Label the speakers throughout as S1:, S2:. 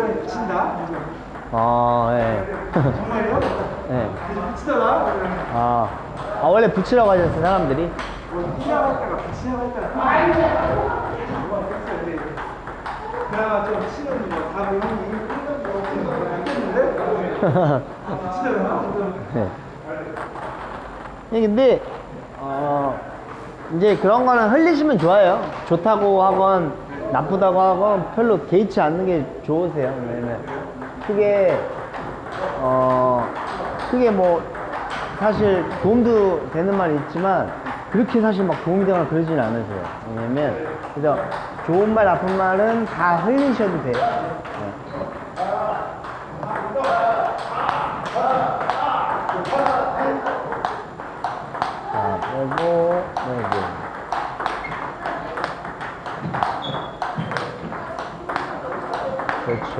S1: 너 유달에 붙인다?
S2: 아, 예.
S1: 정말요?
S2: 네.
S1: 그래서 붙이더라?
S2: 아, 아, 원래 붙이라고 하셨어요, 사람들이?
S1: 뭐, 뛰라고 할까가 붙이라고 할까가. 뭐가 됐어요, 근데. 그나마 좀 치는 뭐, 다른 형이 이런 거, 이런 거 했겠는데? 붙이더라?
S2: 네. 예, 근데, 어, 이제 그런 거는 흘리시면 좋아요. 좋다고 하건, 나쁘다고 하건, 별로 개의치 않는 게 좋으세요. 왜냐면, 크게, 어, 크게 뭐, 사실 도움도 되는 말이 있지만, 그렇게 사실 막 도움이 되거나 그러진 않으세요. 왜냐면, 그래서 좋은 말, 나쁜 말은 다 흘리셔도 돼요. 네. 자, 빼고, 빼고. 그렇지.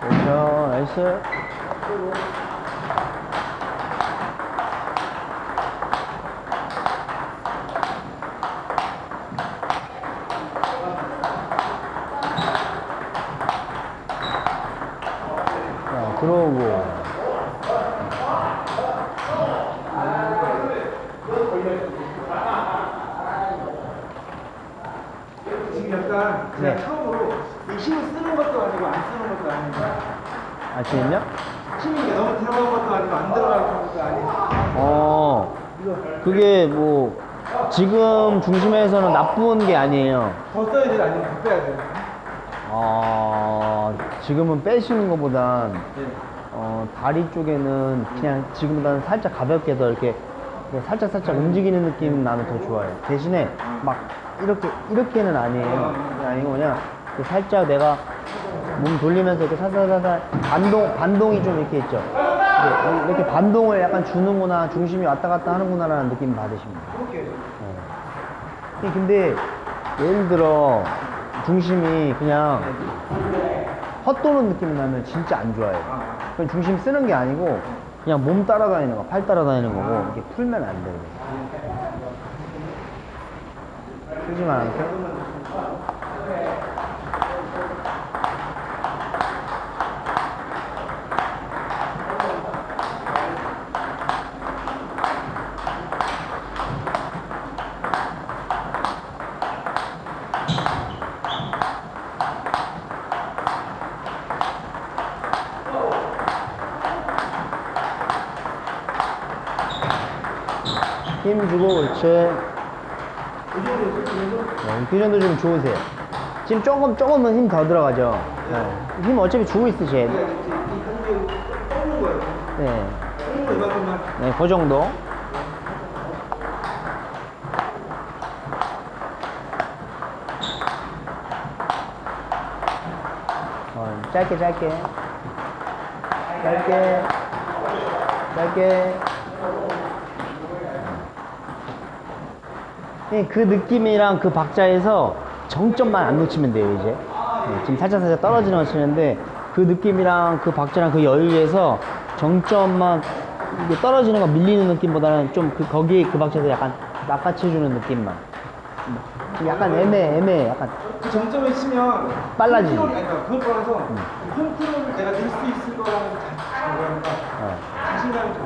S2: 그렇죠, 나이스. 자, 들어오고.
S1: 그냥
S2: 네.
S1: 처음으로 이 힘을 쓰는 것도 아니고 안 쓰는 것도 아니고
S2: 아, 지금요?
S1: 힘이 너무 들어간 것도 아니고 안 들어간 것도 아니고
S2: 어, 그게 뭐, 지금 중심에서는 나쁜 게 아니에요.
S1: 더 써야 돼 아니면 더 빼야 돼?
S2: 어, 지금은 빼시는 것보단,
S1: 네.
S2: 어, 다리 쪽에는 그냥 지금보다는 살짝 가볍게 더 이렇게 살짝 살짝 움직이는 느낌 나면 더 좋아요. 대신에 막 이렇게, 이렇게는 아니에요. 아니고 그냥 살짝 내가 몸 돌리면서 이렇게 살살살살 반동, 반동이 좀 이렇게 있죠. 이렇게, 이렇게 반동을 약간 주는구나, 중심이 왔다 갔다 하는구나라는 느낌 받으십니다. 네. 근데 예를 들어 중심이 그냥 헛도는 느낌이 나면 진짜 안 좋아요. 중심 쓰는 게 아니고 그냥 몸 따라다니는 거, 팔 따라다니는 거고 이렇게 풀면 안 돼요. 풀지만 않게. 힘 주고 그렇지. 네, 그 정도 좀 좋으세요. 지금 조금 조금은 힘 더 들어가죠. 네. 힘 어차피 주고
S1: 거예요.
S2: 네, 네, 그 정도. 어, 짧게 짧게 짧게 짧게 그 느낌이랑 그 박자에서 정점만 안 놓치면 돼요 이제 예, 지금 살짝 살짝 떨어지는 거 치는데 그 느낌이랑 그 박자랑 그 여유에서 정점만 떨어지는 거 밀리는 느낌보다는 좀 그 거기에 그 박자에서 약간 낚아채주는 느낌만 좀 약간 애매 애매 약간
S1: 그 정점에 치면
S2: 빨라지지.
S1: 컨트롤이 아니라 그걸 떠나서 컨트롤을 내가 낼 수 있을 거라는 자- 뭐랄까
S2: 어,
S1: 자신감이 좀.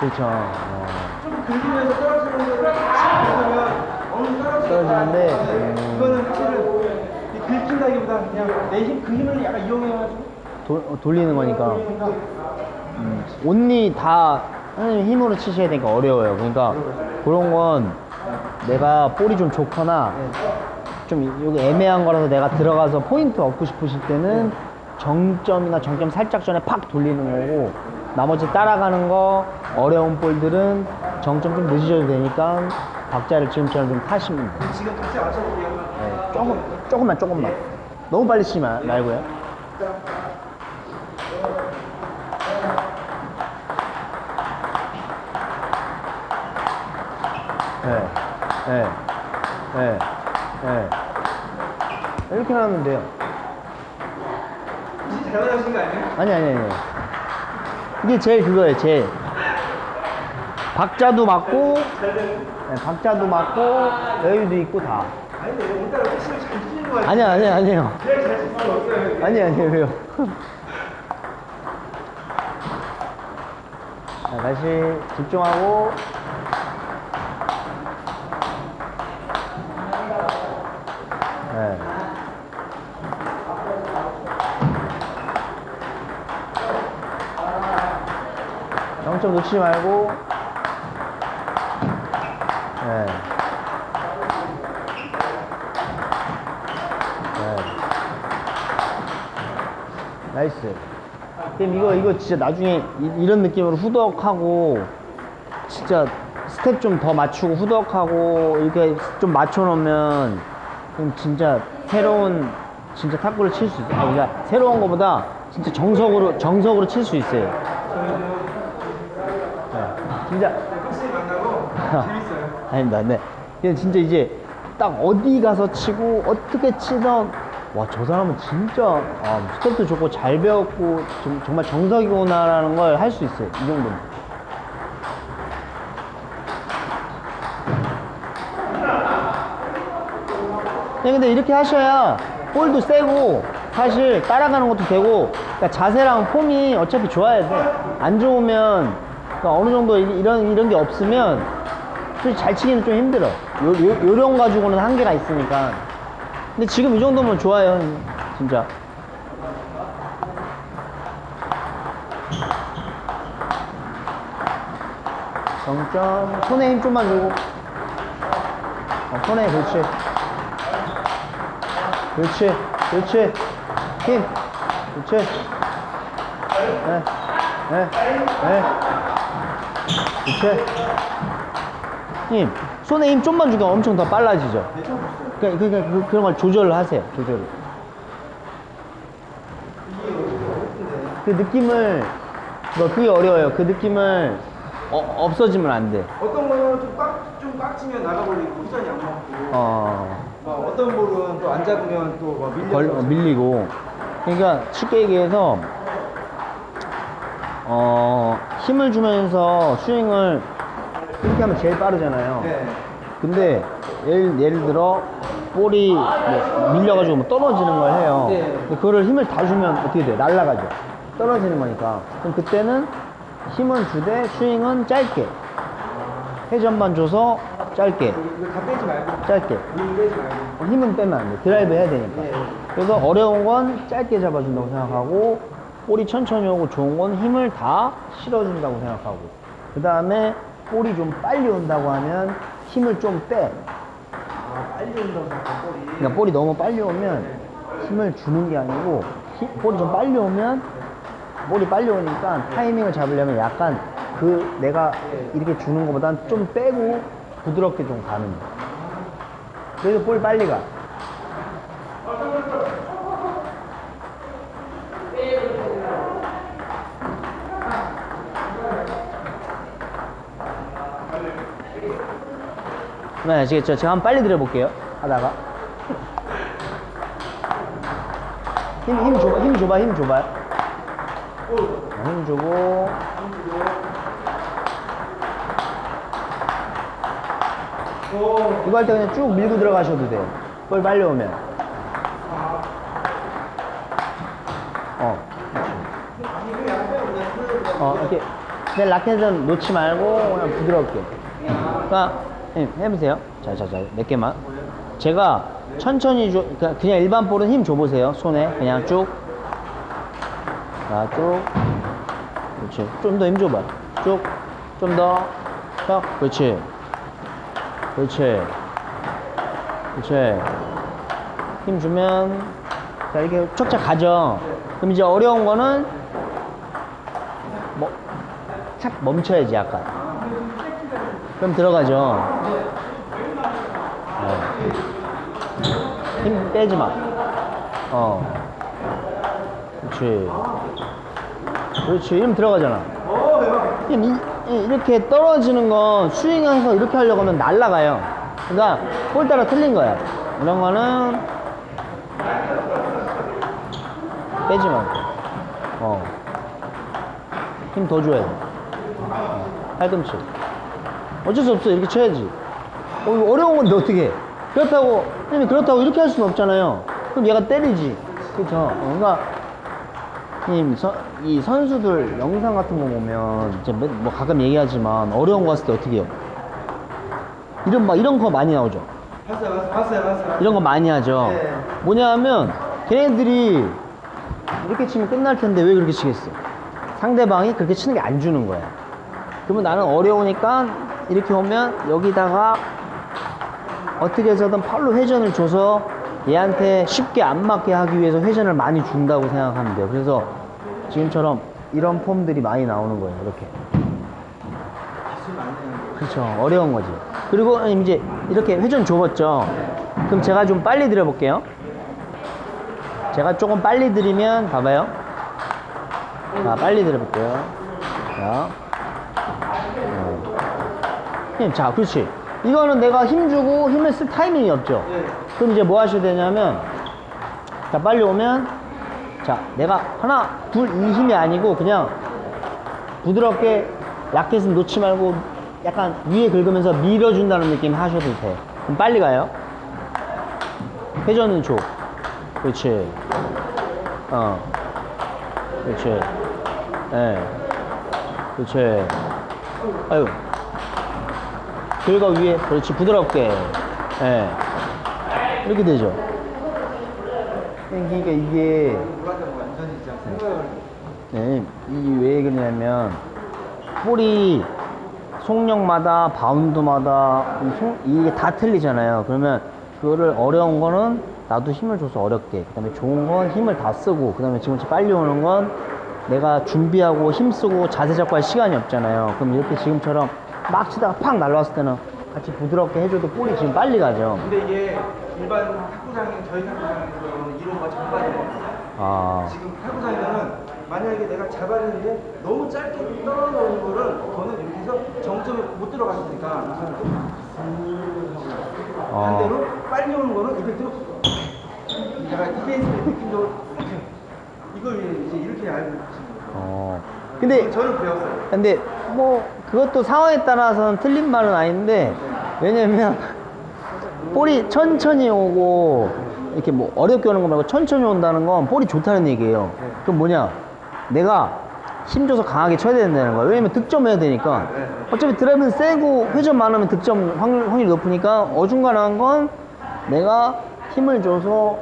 S2: 그렇죠 어.
S1: 좀 긁으면서 떨어지는 거를 치면 떨어지는
S2: 떨어지는데,
S1: 거
S2: 음.
S1: 이거는 사실은 이 긁힌다기보다 그냥 내 힘 그 힘을 약간 이용해가지고
S2: 도- 어, 돌리는 거니까 음, 온리 다 하나님 힘으로 치셔야 되니까 어려워요. 그러니까 그런 건 내가 볼이 좀 좋거나 좀 여기 애매한 거라서 내가 들어가서 포인트 얻고 싶으실 때는 정점이나 정점 살짝 전에 팍 돌리는 거고 나머지 따라가는 거 어려운 볼들은 정점 좀 늦으셔도 되니까 박자를 지금처럼 좀 타시면 돼요.
S1: 지금 같이 맞춰볼게요.
S2: 네, 조금, 조금만 조금만 너무 빨리 치지 마- 말고요. 네, 네, 네, 네. 이렇게 하면 돼요.
S1: 진짜 잘하신 거 아니에요?
S2: 아니, 아니, 아니. 이게 제일 그거예요, 제일. 박자도 맞고, 네, 박자도 맞고, 여유도 있고 다.
S1: 아니 근데 같아
S2: 아니야, 아니에요.
S1: 없어요
S2: 아니, 아니에요, 왜요? 자, 다시 집중하고. 네. 영점 놓치지 말고. 네. 네. 나이스. 그럼 이거 이거 진짜 나중에 이, 런 느낌으로 후덕하고 진짜 스텝 좀 더 맞추고 후덕하고 이렇게 좀 맞춰 놓으면 그럼 진짜 새로운 진짜 탁구를 칠 수 있어요. 아, 그러니까 새로운 거보다 진짜 정석으로 정석으로 칠 수 있어요. 네. 진짜 아닙니다. 네. 그냥 진짜 이제 딱 어디 가서 치고 어떻게 치던 와 저 사람은 진짜 아, 스텝도 좋고 잘 배웠고 좀, 정말 정석이구나라는 걸 할 수 있어요. 이 정도면. 네, 근데 이렇게 하셔야 볼도 세고 사실 따라가는 것도 되고 그러니까 자세랑 폼이 어차피 좋아야 돼. 안 좋으면 그러니까 어느 정도 이- 이런 이런 게 없으면 솔직히 잘 치기는 좀 힘들어. 요, 요, 요령 가지고는 한계가 있으니까. 근데 지금 이 정도면 좋아요, 진짜. 정점 손에 힘 좀만 주고 어, 손에 그렇지 그렇지 그렇지 힘 그렇지 네, 네, 네. 그렇지 힘 손에 힘 좀만 주면 엄청 더 빨라지죠? 그러니까, 그러니까 그, 그런 걸 조절을 하세요 조절을. 그 느낌을 뭐 그게 어려워요. 그 느낌을 어, 없어지면 안 돼.
S1: 어떤 거는 좀 빡 좀 빡치면 나가버리고 후전이 안 맞고.
S2: 어,
S1: 막 어떤 볼은 또 안 잡으면 또막
S2: 걸, 어, 밀리고. 그러니까 쉽게 얘기해서 어, 힘을 주면서 스윙을 이렇게 하면 제일 빠르잖아요
S1: 네.
S2: 근데 예를, 예를 들어 볼이 뭐 밀려가지고 뭐 떨어지는 걸 해요
S1: 네.
S2: 근데 그거를 힘을 다 주면 어떻게 돼? 날아가죠 떨어지는 거니까 그럼 그때는 힘은 주되 스윙은 짧게 회전만 줘서 짧게
S1: 이거 다 빼지 말고
S2: 짧게
S1: 힘 빼지 말고
S2: 힘은 빼면 안 돼. 드라이브 해야 되니까.
S1: 네.
S2: 그래서 어려운 건 짧게 잡아준다고 생각하고, 볼이 천천히 오고 좋은 건 힘을 다 실어준다고 생각하고, 그 다음에 볼이 좀 빨리 온다고 하면 힘을 좀 빼.
S1: 아 빨리 온다고 생각해 볼이
S2: 그러니까 볼이 너무 빨리 오면 힘을 주는 게 아니고, 힘- 볼이 좀 빨리 오면, 볼이 빨리 오니까 타이밍을 잡으려면 약간 그 내가 이렇게 주는 것보단 좀 빼고 부드럽게 좀 가는 거. 그래서 볼 빨리 가. 네, 아시겠죠? 제가 한번 빨리 드려볼게요. 하다가. 힘, 힘 줘봐, 힘 줘봐, 힘 줘봐. 어, 힘 주고. 이거 할 때 그냥 쭉 밀고 들어가셔도 돼요. 볼 빨리 오면. 어. 어, 이렇게. 내 라켓은 놓지 말고 그냥 부드럽게. 그러니까 예, 해보세요. 자, 자, 자, 몇 개만. 제가 천천히 줘, 그냥, 그냥 일반 볼은 힘 줘보세요. 손에 그냥 쭉. 자, 쭉. 그렇지. 좀 더 힘 줘봐. 쭉. 좀 더. 더. 그렇지. 그렇지. 그렇지. 힘 주면 자 이렇게 척척 가죠. 그럼 이제 어려운 거는 뭐 착 멈춰야지 약간. 그럼 들어가죠. 네. 힘 빼지 마. 어. 그렇지. 그렇지. 이러면 들어가잖아. 이, 이- 이렇게 떨어지는 건 스윙해서 이렇게 하려고 하면 날아가요. 그러니까 볼 따라 틀린 거야. 이런 거는 빼지 말고. 어. 힘 더 줘야 돼. 팔꿈치. 어쩔 수 없어. 이렇게 쳐야지. 어, 어려운 건데 어떻게 해? 그렇다고, 선생님 그렇다고 이렇게 할 수는 없잖아요. 그럼 얘가 때리지. 그죠? 어, 그러니까, 님, 서, 이 선수들 영상 같은 거 보면, 이제 몇- 뭐 가끔 얘기하지만, 어려운 거 했을 때 어떻게 해요? 이런, 막 이런 거 많이 나오죠.
S1: 봤어요, 봤어요, 봤어요, 봤어요.
S2: 이런 거 많이 하죠.
S1: 네.
S2: 뭐냐 하면 걔네들이 이렇게 치면 끝날 텐데 왜 그렇게 치겠어? 상대방이 그렇게 치는 게 안 주는 거야. 그러면 나는 어려우니까 이렇게 오면 여기다가 어떻게 해서든 팔로 회전을 줘서 얘한테 쉽게 안 맞게 하기 위해서 회전을 많이 준다고 생각하면 돼요. 그래서 지금처럼 이런 폼들이 많이 나오는 거예요. 이렇게. 그렇죠. 어려운 거지. 그리고 이제 이렇게 회전 줘봤죠. 그럼 제가 좀 빨리 드려볼게요. 제가 조금 빨리 드리면 봐봐요. 자, 빨리 드려볼게요. 자, 어. 힘, 자, 그렇지. 이거는 내가 힘 주고 힘을 쓸 타이밍이 없죠.
S1: 예.
S2: 그럼 이제 뭐 하셔야 되냐면, 자, 빨리 오면, 자, 내가 하나, 둘, 이 힘이 아니고 그냥 부드럽게 라켓은 놓지 말고 약간 위에 긁으면서 밀어준다는 느낌 하셔도 돼. 그럼 빨리 가요. 회전은 줘. 그렇지. 어. 그렇지. 예. 그렇지. 아유. 긁어 위에. 그렇지. 부드럽게. 예. 이렇게 되죠. 그러니까 이게 네, 이게 왜 그러냐면 볼이 속력마다 바운드마다 이게 다 틀리잖아요. 그러면 그거를 어려운 거는 나도 힘을 줘서 어렵게, 그 다음에 좋은 건 힘을 다 쓰고, 그 다음에 지금 빨리 오는 건 내가 준비하고 힘 쓰고 자세 잡고 할 시간이 없잖아요. 그럼 이렇게 지금처럼 막 치다가 팍 날라왔을 때는 같이 부드럽게 해줘도 볼이 지금 빨리 가죠.
S1: 근데 이게 일반 탁구장인 저희 탁구장에서는 이론과 정반이에요.
S2: 아,
S1: 지금 탁구장에서는 만약에 내가 잡았는데 너무 짧게 떨어져오는 거를 저는 이렇게 해서 정점에 못 들어갔으니까
S2: 어.
S1: 반대로 빨리 오는 거는 이펙트로 약간 디펜스 느낌적으로 이렇게 이걸 이제 이렇게 알고 거예요.
S2: 어. 근데
S1: 저는 배웠어요.
S2: 근데 뭐 그것도 상황에 따라서는 틀린 말은 아닌데 왜냐면 볼이 천천히 오고 이렇게 뭐 어렵게 오는 거 말고 천천히 온다는 건 볼이 좋다는 얘기예요. 그럼 뭐냐? 내가 힘줘서 강하게 쳐야 된다는 거야. 왜냐면 득점해야 되니까. 어차피 드라이브는 세고 회전 많으면 득점 확률, 확률이 높으니까 어중간한 건 내가 힘을 줘서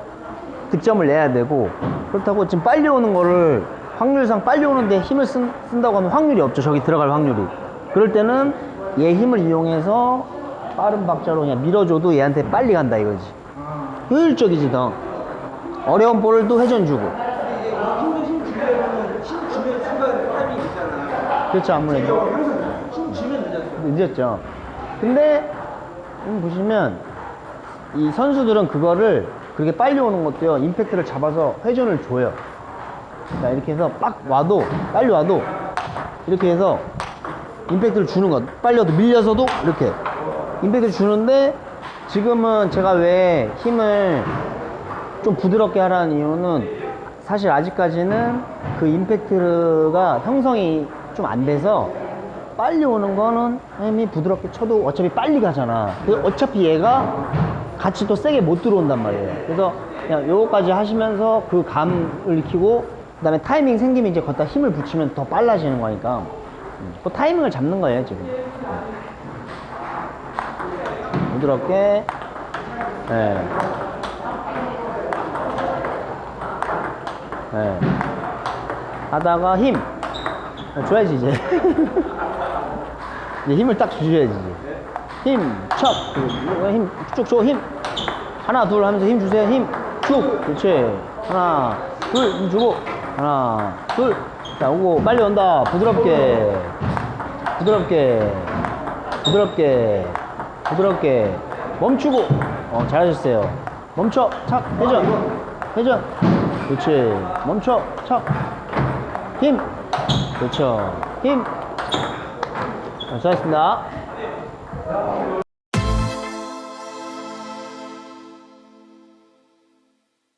S2: 득점을 내야 되고 그렇다고 지금 빨리 오는 거를 확률상 빨리 오는데 힘을 쓴, 쓴다고 하면 확률이 없죠 저기 들어갈 확률이 그럴 때는 얘 힘을 이용해서 빠른 박자로 그냥 밀어줘도 얘한테 빨리 간다 이거지
S1: 아.
S2: 효율적이지 더 어려운 또 회전 주고. 그렇죠 아무래도. 늦었죠 근데 음, 보시면 이 선수들은 그거를 그렇게 빨리 오는 것도요 임팩트를 잡아서 회전을 줘요 자 이렇게 해서 빡 와도 빨리 와도 이렇게 해서 임팩트를 주는 것 빨리 와도 밀려서도 이렇게 임팩트를 주는데 지금은 제가 왜 힘을 좀 부드럽게 하라는 이유는 사실 아직까지는 그 임팩트가 형성이 좀 안 돼서 빨리 오는 거는 힘이 부드럽게 쳐도 어차피 빨리 가잖아. 그 어차피 얘가 같이 또 세게 못 들어온단 말이에요. 그래서 그냥 요거까지 하시면서 그 감을 익히고 그 다음에 타이밍 생기면 이제 걷다 힘을 붙이면 더 빨라지는 거니까. 음, 그 타이밍을 잡는 거예요 지금. 부드럽게. 네. 네. 하다가 힘. 줘야지 이제. 이제 힘을 딱 주셔야지 힘척힘쭉 줘 힘. 하나 둘 하면서 힘 주세요 힘쭉. 그렇지. 하나 둘힘 주고. 하나 둘자 오고. 빨리 온다. 부드럽게. 부드럽게. 부드럽게. 부드럽게. 멈추고. 어 잘하셨어요. 멈춰. 착. 회전. 회전. 그렇지. 멈춰. 착힘. 그렇죠. 힘. 자, 수고하셨습니다